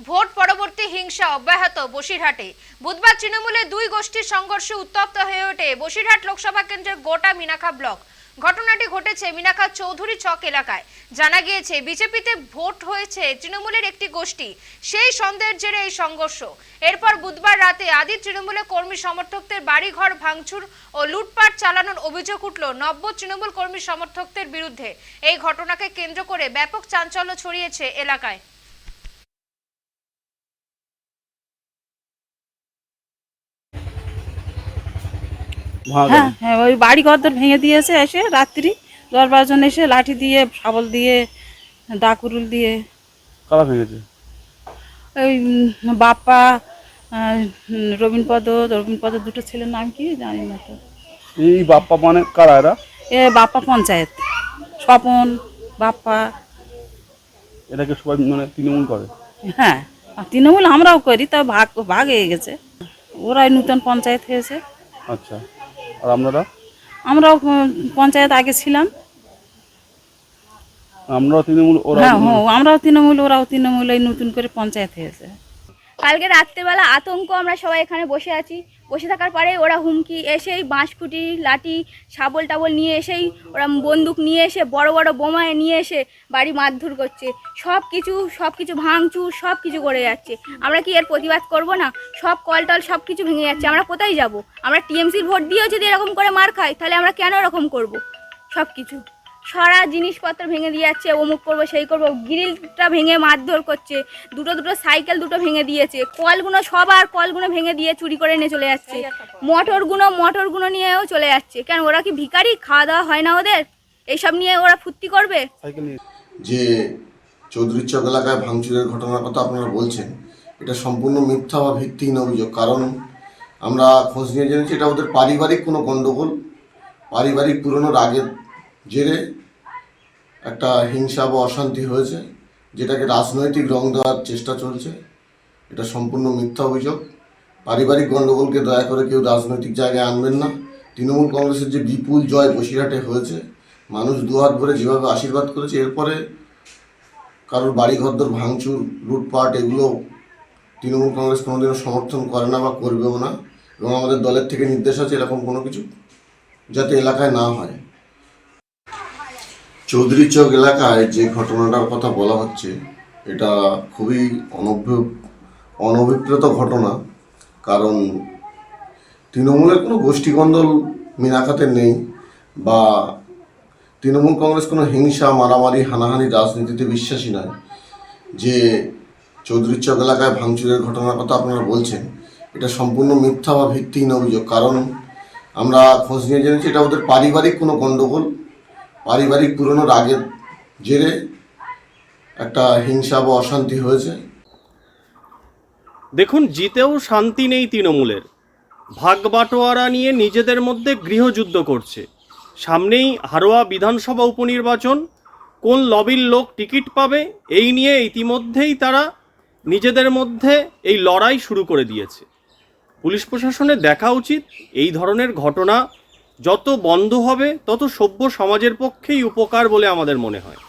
Vote পরবর্তী হিংসা অব্যাহত বসিরহাটে। বুধবার তৃণমূলে দুই গোষ্ঠীর সংঘর্ষে উত্তপ্ত হয়ে ওঠে বসিরহাট লোকসভা কেন্দ্রের গোটা মিনাখা ব্লক। ঘটনাটি ঘটেছে মিনাখা চৌধুরী চক এলাকায়। জানা গিয়েছে, বিজেপিতে ভোট হয়েছে তৃণমূলের একটি গোষ্ঠী। সেই সন্দেহের জেরে এই সংঘর্ষ। এরপর বুধবার রাতে আদি তৃণমূলের কর্মী সমর্থকদের বাড়িঘর ভাঙচুর ও লুটপাট চালানোর অভিযোগ উঠল নব্য তৃণমূল কর্মী সমর্থকদের বিরুদ্ধে। এই ঘটনাকে কেন্দ্র করে ব্যাপক চাঞ্চল্য ছড়িয়েছে এলাকায়। হ্যাঁ হ্যাঁ ওই বাড়ি ঘরদর ভেঙে দিয়েছে এসে রাত্রি। দশ বারোজন এসে লাঠি দিয়ে শাবল দিয়ে দাকুরুল দিয়ে। কারা ভেঙেছে? ওই বাপ্পা রবীনপদ রবীনপদ দুটো ছেলের নাম কি জানি না তো। এই বাপ্পা মানে কারা এরা? এ বাপ্পা পঞ্চায়েত। স্বপন বাপ্পা। এটাকে সবাই মানে তৃণমূল করে? হ্যাঁ তৃণমূল আমরাও করি তা ভাগ ভাগ হয়ে গেছে। ওরাই নূতন পঞ্চায়েত হয়েছে। আচ্ছা। আর আপনারা? আমরাও পঞ্চায়েত আগে ছিলাম। আমরাও তৃণমূল ওরা হ্যাঁ হ্যাঁ আমরাও তৃণমূল ওরাও তৃণমূল এই নতুন করে পঞ্চায়েত হয়েছে। কালকে রাত্রেবেলা আতঙ্ক আমরা সবাই এখানে বসে আছি। বসে থাকার পরে ওরা হুমকি এসেই বাঁশকুটি, লাঠি, শাবল টাবল নিয়ে এসেই ওরা বন্দুক নিয়ে এসে, বড় বড় বোমায় নিয়ে এসে বাড়ি মারধর করছে। সব কিছু সব কিছু ভাঙচুর, সব কিছু করে যাচ্ছে। আমরা কি এর প্রতিবাদ করব না? সব কল টল সব কিছু ভেঙে যাচ্ছে। আমরা কোথায় যাব? আমরা টিএমসির ভোট দিয়েও যদি এরকম করে মার খাই, তাহলে আমরা কেন এরকম করব? সব কিছু। সারা জিনিসপত্র ভেঙে দিয়ে যাচ্ছে অমুক করব সেই করব গ্রিলটা ভেঙে মারধর করছে দুটো দুটো সাইকেল দুটো ভেঙে দিয়েছে কলগুলো সবার কলগুলো ভেঙে দিয়ে চুরি করে নিয়ে চলে যাচ্ছে মোটরগুলো মোটরগুলো নিয়েও চলে যাচ্ছে কেন ওরা কি ভিখারি? খাওয়া দাওয়া হয় না ওদের? এইসব নিয়ে ওরা ফুর্তি করবে? যে চৌধুরী চক এলাকায় ভাঙচুরের ঘটনার কথা আপনারা বলছেন এটা সম্পূর্ণ মিথ্যা বা ভিত্তিহীন অভিযোগ। কারণ আমরা খোঁজ নিয়ে জেনেছি এটা ওদের পারিবারিক কোনো গণ্ডগোল পারিবারিক পুরনো রাগের জেরে একটা হিংসা বা অশান্তি হয়েছে, যেটাকে রাজনৈতিক রং দেওয়ার চেষ্টা চলছে। এটা সম্পূর্ণ মিথ্যা অভিযোগ। পারিবারিক গণ্ডগোলকে দয়া করে কেউ রাজনৈতিক জায়গায় আনবেন না। তৃণমূল কংগ্রেসের যে বিপুল জয় বসিরহাটে হয়েছে, মানুষ দুহাত ভরে যেভাবে আশীর্বাদ করেছে, এরপরে কারোর বাড়ি ঘরদর ভাঙচুর, লুটপাট, এগুলো তৃণমূল কংগ্রেস কোনোদিনও সমর্থন করে না বা করবেও না। এবং আমাদের দলের থেকে নির্দেশ আছে এরকম কোনো কিছু, যাতে এলাকায় না হয়। চৌধুরী চক এলাকায় যে ঘটনাটার কথা বলা হচ্ছে, এটা খুবই অনভ্য, অনভিপ্রেত ঘটনা। কারণ তৃণমূলের কোনো গোষ্ঠীকন্দল মিনাকাতে নেই বা তৃণমূল কংগ্রেস কোনো হিংসা, মারামারি, হানাহানি রাজনীতিতে বিশ্বাসী নয়। যে চৌধুরী চক এলাকায় ভাঙচুরের ঘটনার কথা আপনারা বলছেন, এটা সম্পূর্ণ মিথ্যা বা ভিত্তিহীন অভিযোগ। কারণ আমরা খোঁজ নিয়ে জেনেছি, এটা ওদের পারিবারিক কোনো গণ্ডগোল পারিবারিক পুরনো রাগের জেরে একটা হিংসা বা অশান্তি হয়েছে। দেখুন, জিতেও শান্তি নেই তৃণমূলের। ভাগ বাটোয়ারা নিয়ে নিজেদের মধ্যে গৃহযুদ্ধ করছে। সামনেই হারোয়া বিধানসভা উপনির্বাচন। কোন লবির লোক টিকিট পাবে, এই নিয়ে ইতিমধ্যেই তারা নিজেদের মধ্যে এই লড়াই শুরু করে দিয়েছে। পুলিশ প্রশাসনে দেখা উচিত, এই ধরনের ঘটনা যত বন্ধ হবে তত সভ্য সমাজের পক্ষেই উপকার বলে আমাদের মনে হয়।